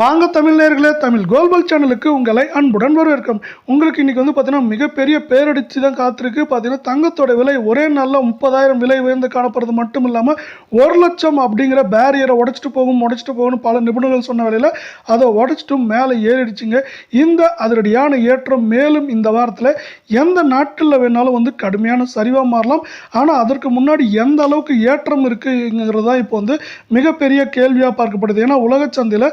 வாங்க தமிழ்நேர்களே தமிழ் கோல்பல் சேனலுக்கு உங்களை அன்புடன் வரவேற்கும். உங்களுக்கு இன்னைக்கு வந்து பார்த்தீங்கன்னா மிகப்பெரிய பேரடிச்சு தான் காத்திருக்கு. பார்த்தீங்கன்னா தங்கத்தோட விலை ஒரே நாளில் முப்பதாயிரம் விலை உயர்ந்து காணப்படுறது மட்டும் இல்லாமல் ஒரு லட்சம் அப்படிங்கிற பேரியரை உடச்சிட்டு போகும் உடச்சிட்டு போகும்னு பல நிபுணர்கள் சொன்ன வேலையில் அதை உடச்சிட்டும் மேலே ஏறிடுச்சுங்க. இந்த அதிரடியான ஏற்றம் மேலும் இந்த வாரத்தில் எந்த நாட்களில் வேணாலும் வந்து கடுமையான சரிவாக மாறலாம். ஆனால் அதற்கு முன்னாடி எந்த அளவுக்கு ஏற்றம் இருக்குங்கிறது தான் இப்போ வந்து மிகப்பெரிய கேள்வியாக பார்க்கப்படுது. ஏன்னா உலக சந்தையில்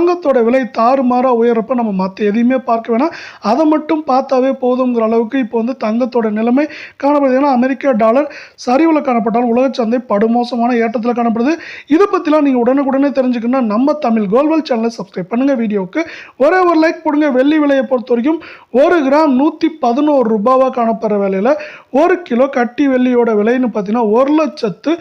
தங்கத்தோட விலை தாறுமாறாக உயர்றப்ப நம்ம மற்ற எதையுமே பார்க்க வேணாம். அதை மட்டும் பார்த்தாவே போதுங்கிற அளவுக்கு இப்போ வந்து தங்கத்தோட நிலைமை காணப்படுது. ஏன்னா அமெரிக்க டாலர் சரிவில் காணப்பட்டாலும் உலக சந்தை படுமோசமான ஏற்றத்தில் காணப்படுது. இதை பற்றிலாம் நீங்கள் உடனுக்குடனே தெரிஞ்சுக்கணும்னா நம்ம தமிழ் கோல்வல் சேனலை சப்ஸ்கிரைப் பண்ணுங்கள் வீடியோவுக்கு. ஒரே ஒரு லைக் போடுங்க. வெள்ளி விலையை பொறுத்த வரைக்கும் ஒரு கிராம் நூற்றி பதினோரு ரூபாவாக காணப்படுற விலையில் ஒரு கிலோ கட்டி வெள்ளியோட விலைன்னு பார்த்தீங்கன்னா ஒரு லட்சத்து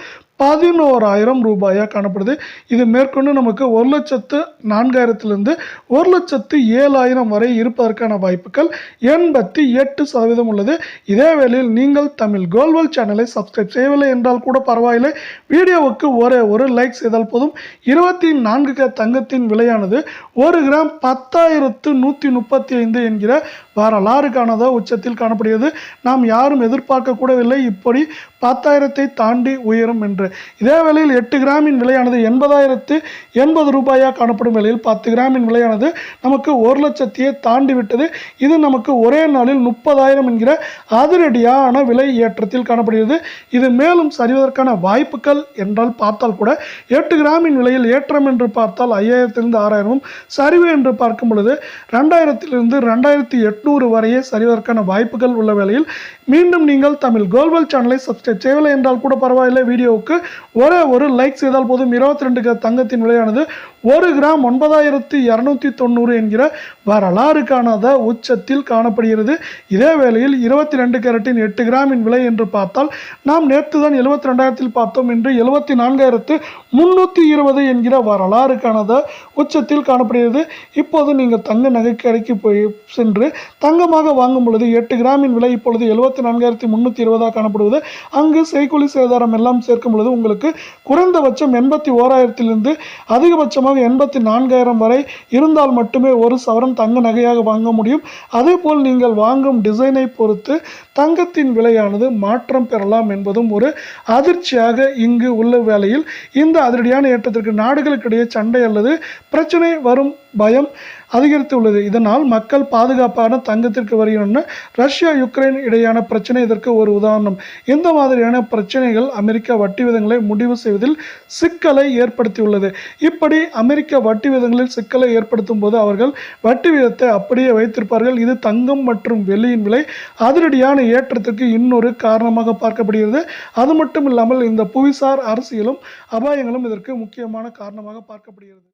பதினோராயிரம் ரூபாயாக காணப்படுது. இது மேற்கொண்டு நமக்கு ஒரு லட்சத்து நான்காயிரத்துலேருந்து ஒரு லட்சத்து ஏழாயிரம் வரை இருப்பதற்கான வாய்ப்புகள் எண்பத்தி எட்டு சதவீதம் உள்ளது. இதே வேளையில் நீங்கள் தமிழ் கோல்வல் சேனலை சப்ஸ்கிரைப் செய்யவில்லை என்றால் கூட பரவாயில்லை. வீடியோவுக்கு ஒரே ஒரு லைக் செய்தால் போதும். இருபத்தி நான்கு தங்கத்தின் விலையானது ஒரு கிராம் பத்தாயிரத்து நூற்றி முப்பத்தி ஐந்து என்கிற வரலாறுக்கானதோ உச்சத்தில் காணப்படுகிறது. நாம் யாரும் எதிர்பார்க்க கூடவில்லை இப்படி பத்தாயிரத்தை தாண்டி உயரும் என்று. இதே வேளையில் எட்டு கிராமின் விலையானது எண்பதாயிரத்து எண்பது ரூபாயாக காணப்படும் வேளையில் பத்து கிராமின் விலையானது நமக்கு ஒரு லட்சத்தையே தாண்டி விட்டது இது நமக்கு ஒரே நாளில் முப்பதாயிரம் என்கிற அதிரடியான விலை ஏற்றத்தில் காணப்படுகிறது. இது மேலும் சரிவதற்கான வாய்ப்புகள் என்றால் பார்த்தால் கூட எட்டு கிராமின் விலையில் ஏற்றம் என்று பார்த்தால் ஐயாயிரத்திலிருந்து ஆறாயிரமும் சரிவு என்று பார்க்கும் பொழுது ரெண்டாயிரத்திலிருந்து ரெண்டாயிரத்தி எட்நூறு வரையே சரிவதற்கான வாய்ப்புகள் உள்ள வேளையில் மீண்டும் நீங்கள் தமிழ் கோல்வல் சேனலை சப்ஸ்கிரைப் செய்யவில்லை என்றால் கூட பரவாயில்லை. வீடியோவுக்கு ஒரே ஒரு லைக் செய்தால் போதும். இருபத்தி ரெண்டு தங்கத்தின் விலையானது ஒரு கிராம் ஒன்பதாயிரத்தி இரநூத்தி தொண்ணூறு என்கிற வரலாறு காணாத உச்சத்தில் காணப்படுகிறது. இதே வேளையில் இருபத்தி ரெண்டு கேரட்டின் எட்டு கிராமின் விலை என்று பார்த்தால் நாம் நேற்று தான் எழுபத்தி ரெண்டாயிரத்தில் பார்த்தோம் என்று எழுபத்தி நான்காயிரத்து முன்னூற்றி இருபது என்கிற வரலாறு காணாத உச்சத்தில் காணப்படுகிறது. இப்போது நீங்கள் தங்க நகை கடைக்கு போய் சென்று தங்கமாக வாங்கும் பொழுது எட்டு கிராமின் விலை இப்பொழுது எழுபத்தி நான்காயிரத்தி முந்நூற்றி இருபதாக காணப்படுவது. அங்கு செய்கூலி சேதாரம் எல்லாம் சேர்க்கும் பொழுது உங்களுக்கு குறைந்தபட்சம் எண்பத்தி ஓராயிரத்திலிருந்து அதிகபட்சமாக எண்பத்தி நான்காயிரம் வரை இருந்தால் மட்டுமே ஒரு சவரன் தங்க நகையாக வாங்க முடியும். அதே போல் நீங்கள் வாங்கும் டிசைனை பொறுத்து தங்கத்தின் விலையானது மாற்றம் பெறலாம் என்பதும் ஒரு அதிர்ச்சியாக இங்கு உள்ள வேளையில். இந்த அதிரடியான ஏற்றத்திற்கு நாடுகளுக்கிடையே சண்டை அல்லது பிரச்சனை வரும் பயம் அதிகரித்து உள்ளது. இதனால் மக்கள் பாதுகாப்பான தங்கத்திற்கு வருகின்றன ரஷ்யா யுக்ரைன் இடையான பிரச்சனை இதற்கு ஒரு உதாரணம். இந்த மாதிரியான பிரச்சனைகள் அமெரிக்க வட்டி விதங்களை முடிவு செய்வதில் சிக்கலை ஏற்படுத்தியுள்ளது. இப்படி அமெரிக்க வட்டி விதங்களில் சிக்கலை ஏற்படுத்தும் போது அவர்கள் வட்டி விதத்தை அப்படியே வைத்திருப்பார்கள். இது தங்கம் மற்றும் வெள்ளியின் விலை அதிரடியான ஏற்றத்திற்கு இன்னொரு காரணமாக பார்க்கப்படுகிறது. அது மட்டும் இல்லாமல் இந்த புவிசார் அரசியலும் அபாயங்களும் இதற்கு முக்கியமான காரணமாக பார்க்கப்படுகிறது.